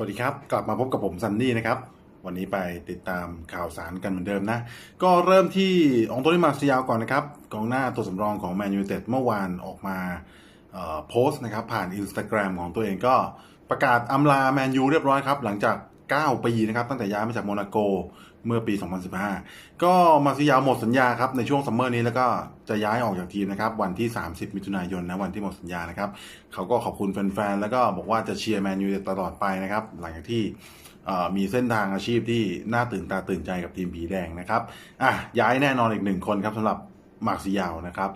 สวัสดีครับ กลับมาพบกับผมซันนี่นะครับ วันนี้ไปติดตามข่าวสารกันเหมือนเดิมนะ ก็เริ่มที่องโตนิมาร์ซิยาวก่อนนะครับกองหน้าตัวสำรองของแมนยูเต็ดเมื่อวานออกมาโพสต์นะครับ ผ่าน Instagram ของตัวเองก็ประกาศอำลาแมนยูเรียบร้อยครับ หลังจาก 9 ปีนะครับ ตั้งแต่ย้ายมาจากโมนาโกเมื่อปี 2015 ก็มาซิยาวหมดสัญญาครับ ในช่วงซัมเมอร์นี้แล้วก็จะย้ายออกจากทีมนะครับ วันที่ 30 มิถุนายนนะวันที่หมดสัญญานะครับ เขาก็ขอบคุณแฟนๆ แล้วก็บอกว่าจะเชียร์แมนยูตลอดไปนะครับ หลังจากที่มีเส้นทางอาชีพที่น่าตื่นตาตื่นใจกับทีมผีแดงนะครับอะย้ายแน่นอนอีกหนึ่งคนครับสำหรับมาร์ซิยาวนะครับ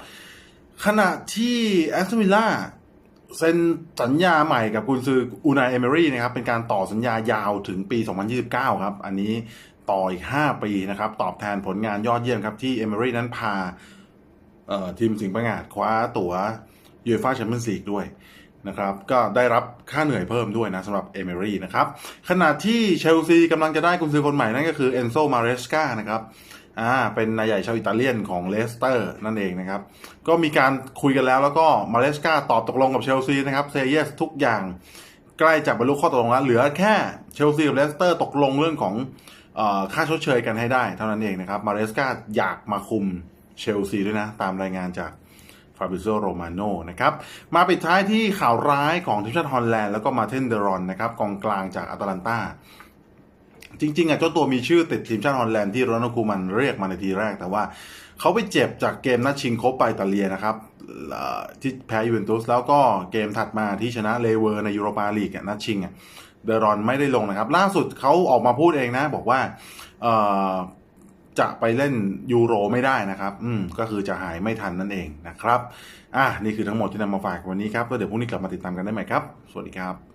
ขณะที่แอสตันวิลล่า เซ็นสัญญาใหม่กับกุนซืออูนายเอเมรี่นะครับเป็นการต่อสัญญายาวถึงปี 2029 ครับ อันนี้ต่ออีก 5 ปีนะครับ ตอบแทนผลงานยอดเยี่ยมครับ ที่เอเมรี่นั้นพาทีมสิงห์ประงาดคว้าตั๋วยูฟ่าแชมเปี้ยนส์ลีกด้วยนะครับก็ได้รับค่าเหนื่อยเพิ่มด้วยนะสำหรับเอเมรี่นะครับขณะที่เชลซีกำลังจะได้กุนซือคนใหม่นั่นก็คือเอนโซมาเรสกานะครับ อ่าเป็นนายใหญ่ชาวอิตาเลียนของเลสเตอร์นั่นเองนะครับ ก็มีการคุยกันแล้วแล้วก็มาเลสกาตอบตกลงกับเชลซีนะครับเซเยสทุกอย่างใกล้จะบรรลุข้อตกลงแล้ว เหลือแค่เชลซีกับเลสเตอร์ตกลงเรื่องของค่าชดเชยกันให้ได้เท่านั้นเองนะครับมาเลสกาอยากมาคุมเชลซีด้วยนะ ตามรายงานจากฟาบิโซโรมาโนนะครับมาปิดท้ายที่ข่าวร้ายของทีมชาติฮอลแลนด์แล้วก็มาเทนเดรอนนะครับกองกลางจากอาตแลนตา จริง ๆอะเจ้าตัวมีชื่อติดทีมชาติฮอลแลนด์ที่โรนัลคูมันเรียกมาในทีแรก แต่ว่าเขาไปเจ็บจากเกมนัดชิงโคปไปตาเลียนะครับที่แพ้ยูเวนตุสแล้วก็เกมถัดมาที่ชนะเลเวอร์ในยูโรปาลีกอะนัดชิงอะเดรอนไม่ได้ลงนะครับ ล่าสุดเขาออกมาพูดเองนะ บอกว่าจะไปเล่นยูโรไม่ได้นะครับ อืม ก็คือจะหายไม่ทันนั่นเองนะครับ อะ นี่คือทั้งหมดที่นำมาฝากวันนี้ครับแล้วเดี๋ยวพรุ่งนี้กลับมาติดตามกันได้ใหม่ครับ สวัสดีครับ